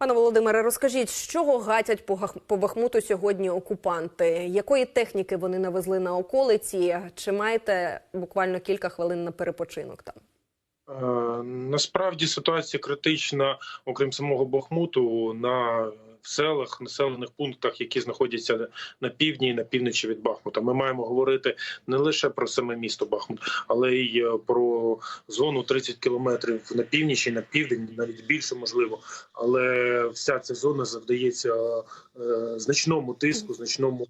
Пане Володимире, розкажіть, з чого гатять по Бахмуту сьогодні окупанти? Якої техніки вони навезли на околиці? Чи маєте буквально кілька хвилин на перепочинок там? Е, Насправді ситуація критична, окрім самого Бахмуту, на в селах, населених пунктах, які знаходяться на півдні і на півночі від Бахмута. Ми маємо говорити не лише про саме місто Бахмут, але й е, про зону 30 кілометрів на північ і на південь, навіть більше можливо. Але вся ця зона завдається е, значному тиску, значному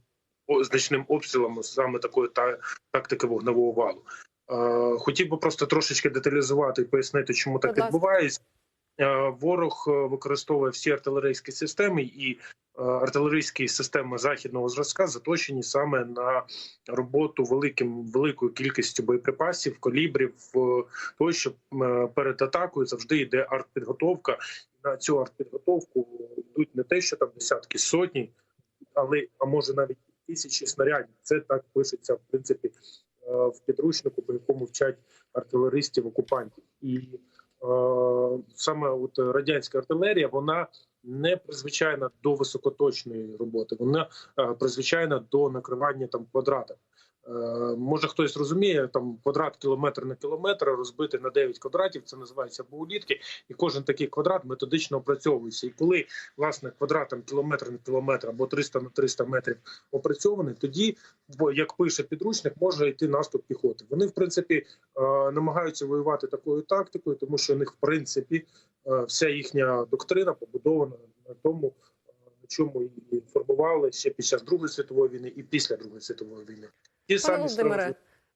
значним обстрілам саме такої та тактики вогневого валу. Е, Хотів би просто трошечки деталізувати і пояснити, чому так відбувається. Е, Ворог е, використовує всі артилерійські системи і е, артилерійські системи західного зразка заточені саме на роботу великим великою кількістю боєприпасів, колібрів, того, що е, перед атакою завжди йде артпідготовка. На цю артпідготовку йдуть не те, що там десятки сотні, але а може навіть тисячі снарядів. Це так пишеться в принципі в підручнику, по якому вчать артилеристів окупантів, і саме от радянська артилерія вона не призвичайна до високоточної роботи, вона е, призвичайна до накривання там квадрата. Е, Може хтось розуміє, там квадрат кілометр на кілометр розбити на 9 квадратів. Це називається боулітки, і кожен такий квадрат методично опрацьовується. І коли власне квадрат там кілометр на кілометр або 300 на 300 метрів опрацьований, тоді як пише підручник, може йти наступ піхоти. Вони в принципі е, намагаються воювати такою тактикою, тому що у них в принципі е, вся їхня доктрина побудована на тому, чому і формували ще під час Другої світової війни і після Другої світової війни. Ті Пане самі Володимире,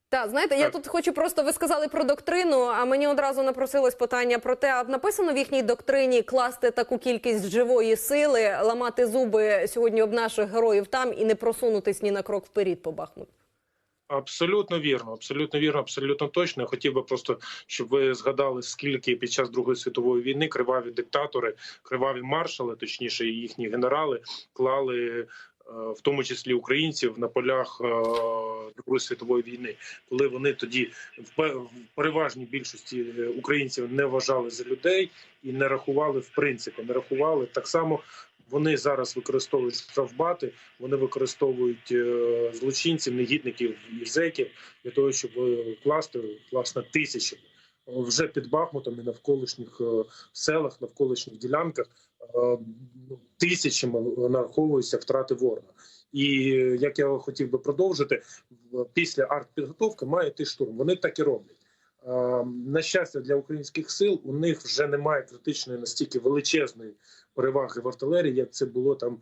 та знаєте, я тут хочу просто ви сказали про доктрину. А мені одразу напросилось питання про те, а написано в їхній доктрині класти таку кількість живої сили, ламати зуби сьогодні об наших героїв там і не просунутись ні на крок вперед по Бахмуту. Абсолютно вірно, абсолютно вірно, абсолютно точно. Я хотів би просто, щоб ви згадали, скільки під час Другої світової війни криваві диктатори, криваві маршали, точніше, їхні генерали, клали. е, В тому числі українців на полях е, Другої світової війни, коли вони тоді в пе- переважній більшості е, українців не вважали за людей і не рахували в принципі, не рахували так само. Вони зараз використовують штрафбати, вони використовують е, злочинців, негідників і зеків для того, щоб е, класти власне тисячі вже під Бахмутом і навколишніх е, селах, навколишніх ділянках е, ну, тисячами нараховуються втрати ворога. І е, як я хотів би продовжити, після артпідготовки має йти штурм. Вони так і роблять. Е, На щастя, для українських сил у них вже немає критичної настільки величезної переваги в артилерії, як це було там е,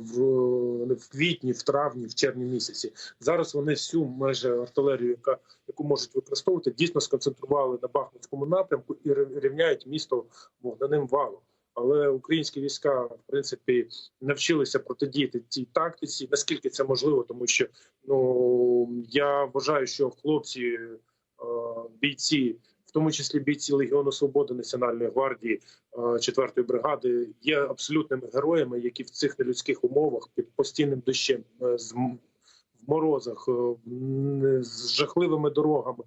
в, в квітні, в травні, в червні місяці. Зараз вони всю майже артилерію, яка яку можуть використовувати, дійсно сконцентрували на Бахмутському напрямку і рівняють місто вогненим валом. Але українські війська, в принципі, навчилися протидіяти цій тактиці. Наскільки це можливо, тому що ну я вважаю, що хлопці, бійці, в тому числі бійці Легіону Свободи Національної гвардії, е, 4-ї бригади, є абсолютними героями, які в цих нелюдських умовах під постійним дощем е, з в морозах е, з жахливими дорогами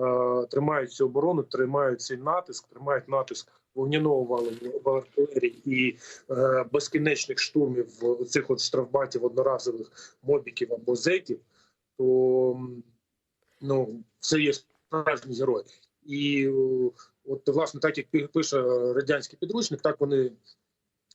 е, тримають цю оборону, тримають цей натиск, тримають натиск вогняного валу артилерії і е, безкінечних штурмів цих от штрафбатів одноразових мобіків або зеків, то ну це є справжні герої. І от власне, так як пише радянський підручник, так вони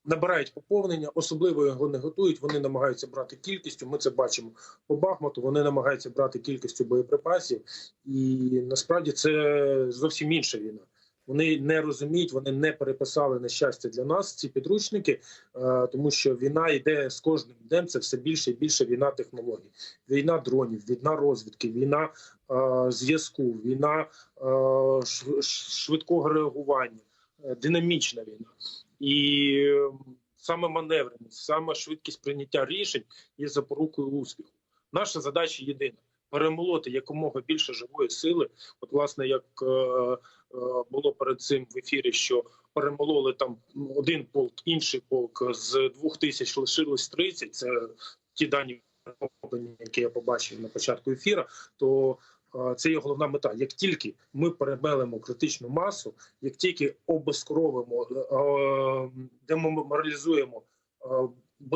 набирають поповнення, особливо його не готують. Вони намагаються брати кількістю. Ми це бачимо по Бахмуту. Вони намагаються брати кількістю боєприпасів, і насправді це зовсім інша війна. Вони не розуміють, вони не переписали на щастя для нас ці підручники, е, тому що війна йде з кожним днем. Це все більше і більше війна технологій, війна дронів, війна розвідки, війна е, зв'язку, війна е, швидкого реагування, динамічна війна. І саме маневреність, саме швидкість прийняття рішень є запорукою успіху. Наша задача єдина перемолоти якомога більше живої сили. От, власне, як е, е, було перед цим в ефірі, що перемололи там один полк, інший полк з двох тисяч лишилось 30, Це ті дані, які я побачив на початку ефіру. То Е, Це є головна мета. Як тільки ми перемелимо критичну масу, як тільки обезкровимо, е, деморалізуємо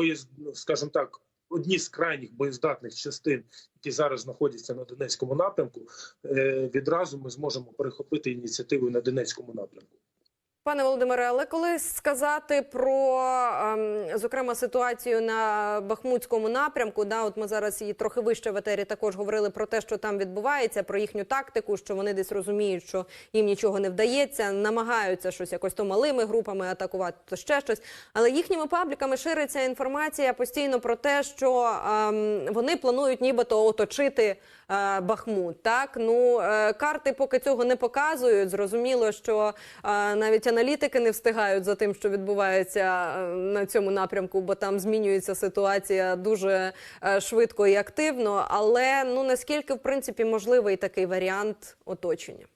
е, скажімо так, одні з крайніх боєздатних частин, які зараз знаходяться на Донецькому напрямку, е, відразу ми зможемо перехопити ініціативу на Донецькому напрямку. Пане Володимире, але коли сказати про ем, зокрема ситуацію на Бахмутському напрямку, да, от ми зараз і трохи вище в етері також говорили про те, що там відбувається, про їхню тактику, що вони десь розуміють, що їм нічого не вдається, намагаються щось якось то малими групами атакувати, то ще щось. Але їхніми пабліками шириться інформація постійно про те, що ем, вони планують нібито оточити Бахмут. Так ну е, карти поки цього не показують. Зрозуміло, що е, навіть аналітики не встигають за тим, що відбувається е, на цьому напрямку, бо там змінюється ситуація дуже е, швидко і активно. Але ну наскільки в принципі можливий такий варіант оточення?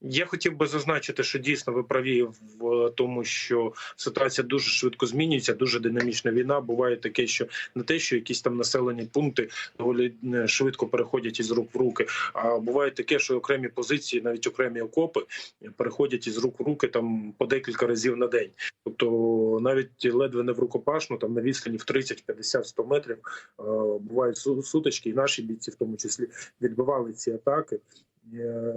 Я хотів би зазначити, що дійсно ви праві в тому, що ситуація дуже швидко змінюється, дуже динамічна війна. Буває таке, що не те, що якісь там населені пункти доволі е, швидко переходять із рук в руки. А буває таке, що окремі позиції, навіть окремі окопи, переходять із рук в руки там по декілька разів на день. Тобто навіть ледве не в рукопашну, там на відстані в 30, 50, 100 метрів е, бувають су- сутички, і наші бійці, в тому числі, відбивали ці атаки. Е,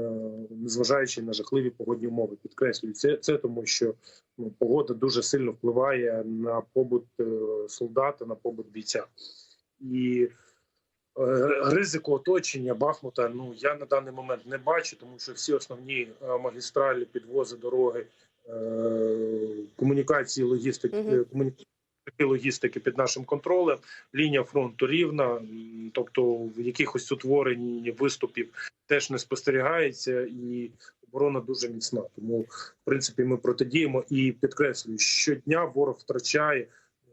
Незважаючи на жахливі погодні умови, підкреслюю це, це тому, що ну, погода дуже сильно впливає на побут е, солдата, на побут бійця. І е, ризику оточення Бахмута ну я на даний момент не бачу, тому що всі основні магістралі, підвози, дороги, комунікації, логістики, комунікації логістики під нашим контролем. Лінія фронту рівна, тобто в якихось утворень виступів теж не спостерігається, і оборона дуже міцна. Тому, в принципі, ми протидіємо і підкреслюю, щодня ворог втрачає.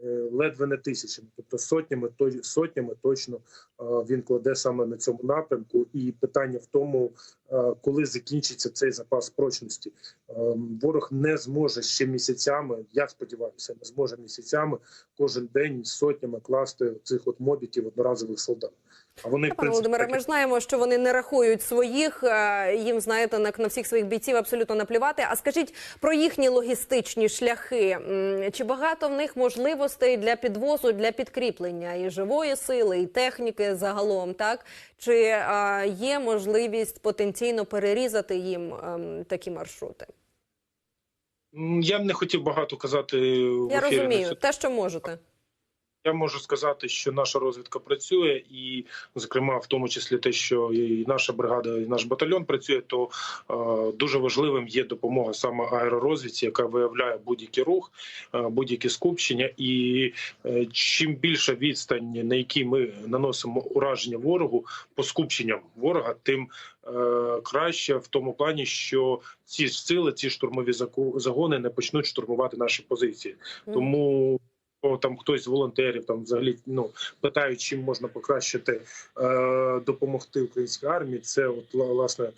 е, Ледве не тисячами, тобто сотнями, то сотнями точно він кладе саме на цьому напрямку. І питання в тому, коли закінчиться цей запас прочності. Е, Ворог не зможе ще місяцями. Я сподіваюся, не зможе місяцями кожен день сотнями класти цих от мобіків одноразових солдат. А вони Пане Володимире, так ми ж знаємо, що вони не рахують своїх. е, Їм знаєте, на, на всіх своїх бійців абсолютно наплівати. А скажіть про їхні логістичні шляхи. Чи багато в них можливостей для підвозу, для підкріплення і живої сили, і техніки загалом? Так чи е, є можливість потенційно перерізати їм ем, такі маршрути? Я б не хотів багато казати Я розумію те, що можете. Я можу сказати, що наша розвідка працює, і, зокрема, в тому числі те, що і наша бригада, і наш батальйон працює, то е, дуже важливим є допомога саме аеророзвідці, яка виявляє будь-який рух, е, будь-які скупчення. І е, чим більша відстань, на якій ми наносимо ураження ворогу по скупченням ворога, тим е, краще в тому плані, що ці сили, ці штурмові загони не почнуть штурмувати наші позиції. Тому там хтось з волонтерів там взагалі ну питають, чим можна покращити е, допомогти українській армії. Це от власне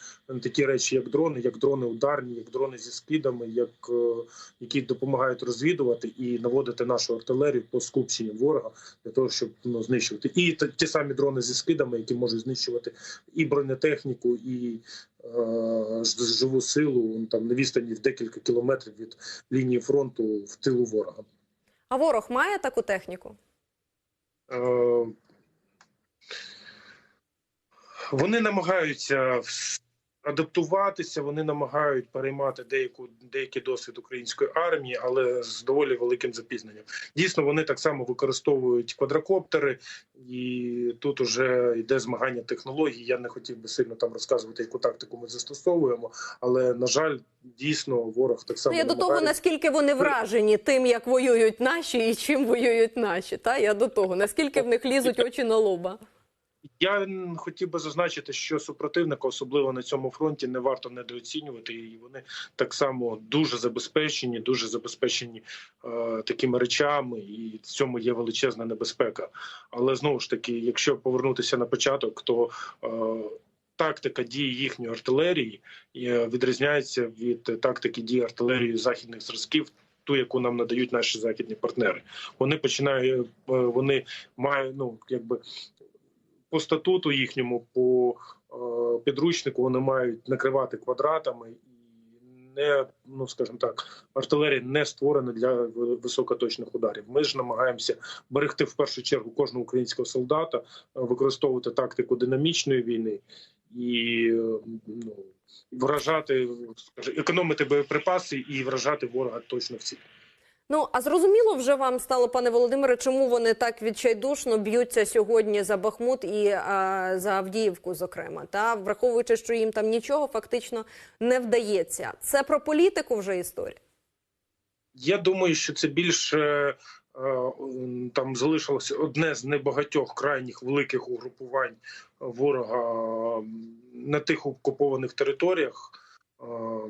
такі речі, як дрони, як дрони ударні, як дрони зі скидами, як е, які допомагають розвідувати і наводити нашу артилерію по скупченню ворога для того, щоб ну, знищувати. І та- ті самі дрони зі скидами, які можуть знищувати і бронетехніку, і е, живу силу там на відстані в декілька кілометрів від лінії фронту в тилу ворога. А ворог має таку техніку? Е, Вони намагаються адаптуватися, вони намагають переймати деяку деякий досвід української армії, але з доволі великим запізненням. Дійсно, вони так само використовують квадрокоптери, і тут уже йде змагання технологій. Я не хотів би сильно там розказувати, яку тактику ми застосовуємо, але на жаль, дійсно, ворог так само Ну, я до того, наскільки вони вражені тим, як воюють наші і чим воюють наші. Та я до того, наскільки в них лізуть очі на лоба. Я хотів би зазначити, що супротивника, особливо на цьому фронті, не варто недооцінювати. І вони так само дуже забезпечені, дуже забезпечені е, такими речами, і в цьому є величезна небезпека. Але знову ж таки, якщо повернутися на початок, то е, тактика дії їхньої артилерії е, відрізняється від тактики дії артилерії західних зразків. Ту, яку нам надають наші західні партнери, вони починають, е, вони мають ну якби по статуту їхньому, по підручнику вони мають накривати квадратами і не ну скажімо так, артилерія не створена для високоточних ударів. Ми ж намагаємося берегти в першу чергу кожного українського солдата, е, використовувати тактику динамічної війни і е, ну, вражати, скажімо, економити боєприпаси і вражати ворога точно в ціль. Ну а зрозуміло вже вам стало, пане Володимире, чому вони так відчайдушно б'ються сьогодні за Бахмут і а, за Авдіївку, зокрема, та враховуючи, що їм там нічого фактично не вдається. Це про політику вже історія. Я думаю, що це більше е, там залишилося одне з небагатьох крайніх великих угрупувань ворога на тих окупованих територіях. Е,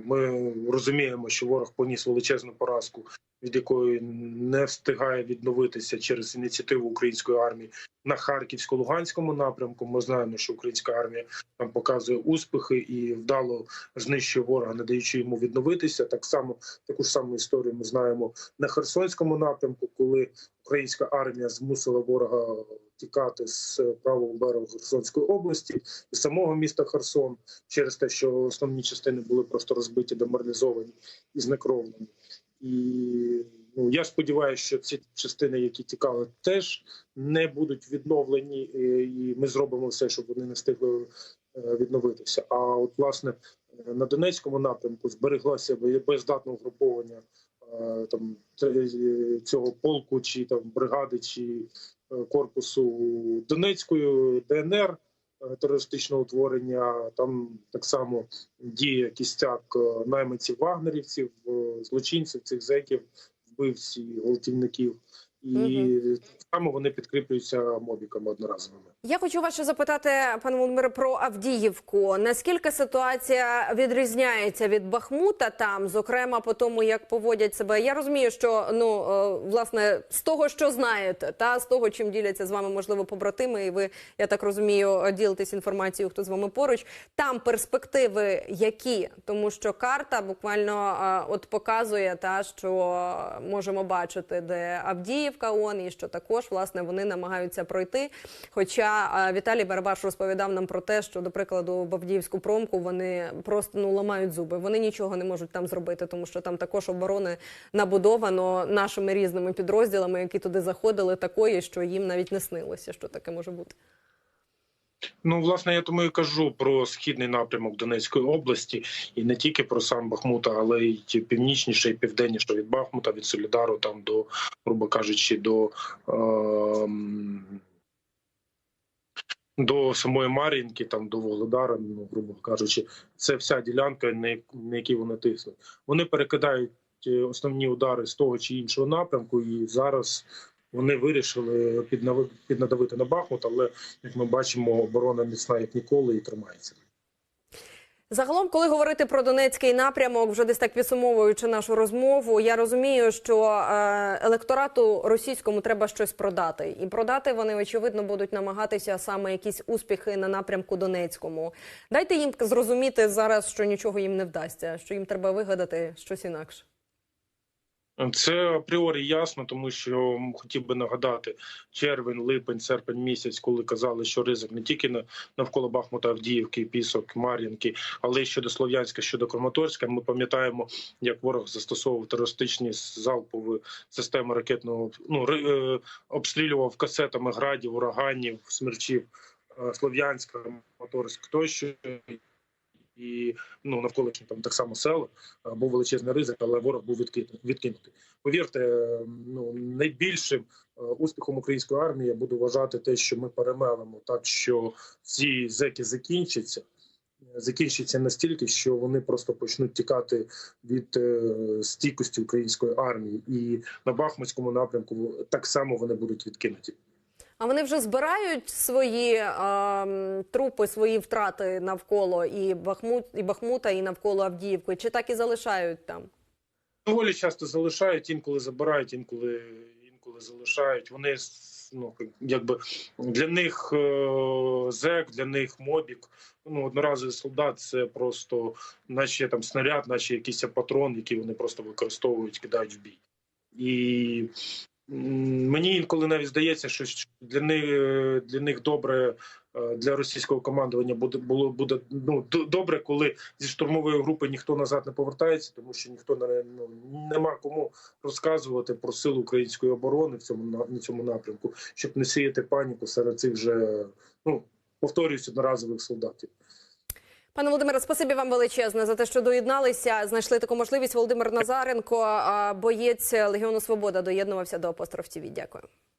Ми розуміємо, що ворог поніс величезну поразку, від якої не встигає відновитися через ініціативу української армії на харківсько-луганському напрямку. Ми знаємо, що українська армія там показує успіхи і вдало знищує ворога, не даючи йому відновитися. Так само таку ж саму історію ми знаємо на Херсонському напрямку, коли українська армія змусила ворога тікати з правого берегу Херсонської області і самого міста Херсон через те, що основні частини були просто розбиті, деморалізовані і знекровлені. І ну я сподіваюся, що ці частини, які тікали, теж не будуть відновлені, е, і ми зробимо все, щоб вони не встигли е, відновитися. А от власне е, на Донецькому напрямку збереглося боє- боєздатне угруповання там цього полку, чи там бригади, чи корпусу Донецької ДНР терористичного утворення. Там так само діє кістяк е, найманців вагнерівців, е, злочинців, цих зеків, вбивців, гвалтівників. І так само вони підкріплюються мобіками одноразовими. Я хочу вас ще запитати, пане Володимире, про Авдіївку. Наскільки ситуація відрізняється від Бахмута там, зокрема по тому, як поводять себе? Я розумію, що ну е, власне з того, що знаєте, та з того, чим діляться з вами, можливо, побратими, і ви, я так розумію, ділитесь інформацією, хто з вами поруч. Там перспективи які, тому що карта буквально е, от показує та що можемо бачити, де Авдіївка он і що також власне вони намагаються пройти. Хоча Віталій Барабаш розповідав нам про те, що, до прикладу, в Авдіївську промку вони просто ну ламають зуби. Вони нічого не можуть там зробити, тому що там також оборони набудовано нашими різними підрозділами, які туди заходили, такої, що їм навіть не снилося, що таке може бути. Ну, власне, я тому і кажу про східний напрямок Донецької області, і не тільки про сам Бахмута, але й північніше і південніше від Бахмута, від Солідару, там до, грубо кажучи, до. ем, До самої Мар'їнки, там до Вогледара, ну грубо кажучи, це вся ділянка, на як- якій вони тиснуть. Вони перекидають е, основні удари з того чи іншого напрямку, і зараз вони вирішили піднадавити на Бахмут, але як ми бачимо, оборона міцна як ніколи і тримається. Загалом, коли говорити про Донецький напрямок, вже десь так підсумовуючи нашу розмову, я розумію, що е, електорату російському треба щось продати, і продати вони очевидно будуть намагатися саме якісь успіхи на напрямку Донецькому. Дайте їм зрозуміти зараз, що нічого їм не вдасться, що їм треба вигадати щось інакше. Це апріорі ясно, тому що хотів би нагадати червень, липень, серпень місяць, коли казали, що ризик не тільки на навколо Бахмута, Авдіївки, Пісок, Мар'їнки, але й щодо Слов'янська, щодо Краматорська. Ми пам'ятаємо, як ворог застосовував терористичні залпові системи ракетного ну е, обстрілював касетами градів, ураганів, смерчів е, Слов'янська, Краматорськ тощо. І ну навколишні там так само села е, був величезний ризик, але ворог був відкинутий. Повірте, ну найбільшим е, успіхом української армії я буду вважати те, що ми перемелимо так, що ці зеки закінчаться. Закінчиться настільки, що вони просто почнуть тікати від е, стійкості української армії, і на Бахмутському напрямку так само вони будуть відкинуті. А вони вже збирають свої ем, трупи, свої втрати навколо і Бахмут, і Бахмута, і навколо Авдіївки, чи так і залишають там? доволі часто залишають, інколи забирають, інколи інколи залишають. Вони ну якби для них е, зек, для них мобік. Ну одноразовий солдат це просто, наче там снаряд, наче якийсь патрон, який вони просто використовують, кидають в бій. І Мені інколи навіть здається, що для них для них добре е, для російського командування буде було буде ну добре, коли зі штурмової групи ніхто назад не повертається, тому що ніхто не ну, нема кому розказувати про силу української оборони в цьому на- цьому напрямку, щоб не сіяти паніку серед цих же ну повторююсь, одноразових солдатів. Пане Володимире, спасибі вам величезне за те, що доєдналися. Знайшли таку можливість. Володимир Назаренко, боєць Легіону Свобода, доєднувався до Апостроф ТВ. Дякую.